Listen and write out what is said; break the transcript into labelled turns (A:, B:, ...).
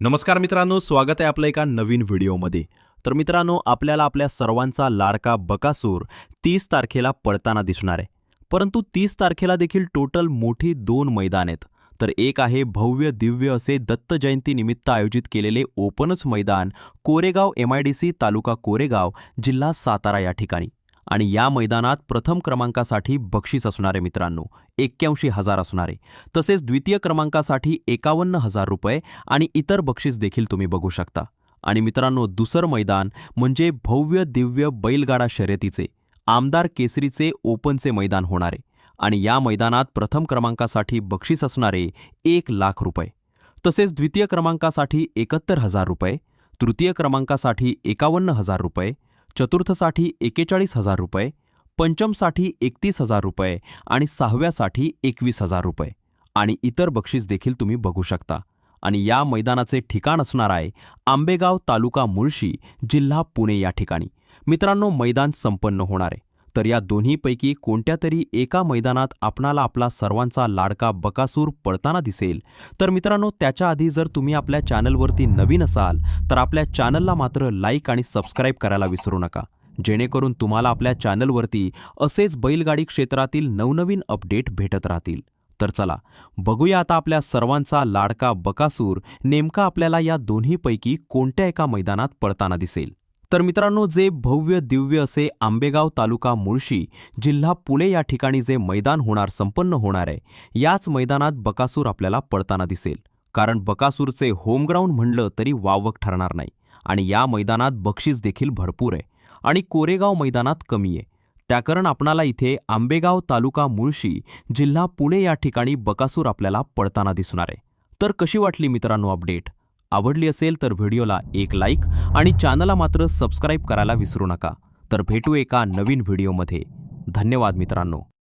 A: नमस्कार मित्रांनो स्वागत आहे आपलं एका नवीन व्हिडिओमध्ये. तर मित्रांनो आपल्याला आपल्या सर्वांचा लाडका बकासूर तीस तारखेला पळताना दिसणार आहे. परंतु तीस तारखेला देखील टोटल मोठी दोन मैदान आहेत. तर एक आहे भव्य दिव्य असे दत्त जयंतीनिमित्त आयोजित केलेले ओपनच मैदान Koregaon M I D C taluka Koregaon जिल्हा सातारा या ठिकाणी. आणि या मैदानात प्रथम क्रमांकासाठी बक्षीस असणारे मित्रांनो एक्क्याऐंशी हजार असणारे. तसेच द्वितीय क्रमांकासाठी एकावन्न हजार रुपये आणि इतर बक्षीस देखील तुम्ही बघू शकता. आणि मित्रांनो दुसरं मैदान म्हणजे भव्य दिव्य बैलगाडा शर्यतीचे आमदार केसरीचे ओपनचे मैदान होणारे. आणि या मैदानात प्रथम क्रमांकासाठी बक्षीस असणारे एक लाख रुपये. तसेच द्वितीय क्रमांकासाठी एकाहत्तर हजार रुपये तृतीय क्रमांकासाठी एकावन्न हजार रुपये चतुर्थसाठी एकेचाळीस हजार रुपये पंचमसाठी एकतीस हजार रुपये आणि सहाव्यासाठी एकवीस हजार रुपये. आणि इतर बक्षीस देखील तुम्ही बघू शकता. आणि या मैदानाचे ठिकाण असणार आहे आंबेगाव तालुका मुळशी जिल्हा पुणे या ठिकाणी. मित्रांनो मैदान संपन्न होणार आहे. तर या दोन्हीपैकी कोणत्या तरी एका मैदानात आपणाला आपला सर्वांचा लाडका बकासूर पळताना दिसेल. तर मित्रांनो त्याच्या आधी जर तुम्ही आपल्या चॅनलवरती नवीन असाल तर आपल्या चॅनलला मात्र लाईक आणि सबस्क्राईब करायला विसरू नका. जेणेकरून तुम्हाला आपल्या चॅनलवरती असेच बैलगाडी क्षेत्रातील नवनवीन अपडेट भेटत राहतील. तर चला बघूया आता आपल्या सर्वांचा लाडका बकासूर नेमका आपल्याला या दोन्हीपैकी कोणत्या एका मैदानात पळताना दिसेल. तर मित्रांनो जे भव्य दिव्य असे आंबेगाव तालुका मुळशी जिल्हा पुणे या ठिकाणी जे मैदान होणार संपन्न होणार आहे याच मैदानात बकासूर आपल्याला पळताना दिसेल. कारण बकासूरचे होमग्राऊंड म्हणलं तरी वावक ठरणार नाही आणि या मैदानात बक्षीस देखील भरपूर आहे आणि कोरेगाव मैदानात कमी आहे. त्याकरण आपणाला इथे आंबेगाव तालुका मुळशी जिल्हा पुणे या ठिकाणी बकासूर आपल्याला पळताना दिसणार आहे. तर कशी वाटली मित्रांनो अपडेट? आवडली असेल तर व्हिडिओला एक लाईक आणि चॅनलला मात्र सबस्क्राईब करायला विसरू नका. तर भेटू एका नवीन व्हिडिओमध्ये. धन्यवाद मित्रांनो.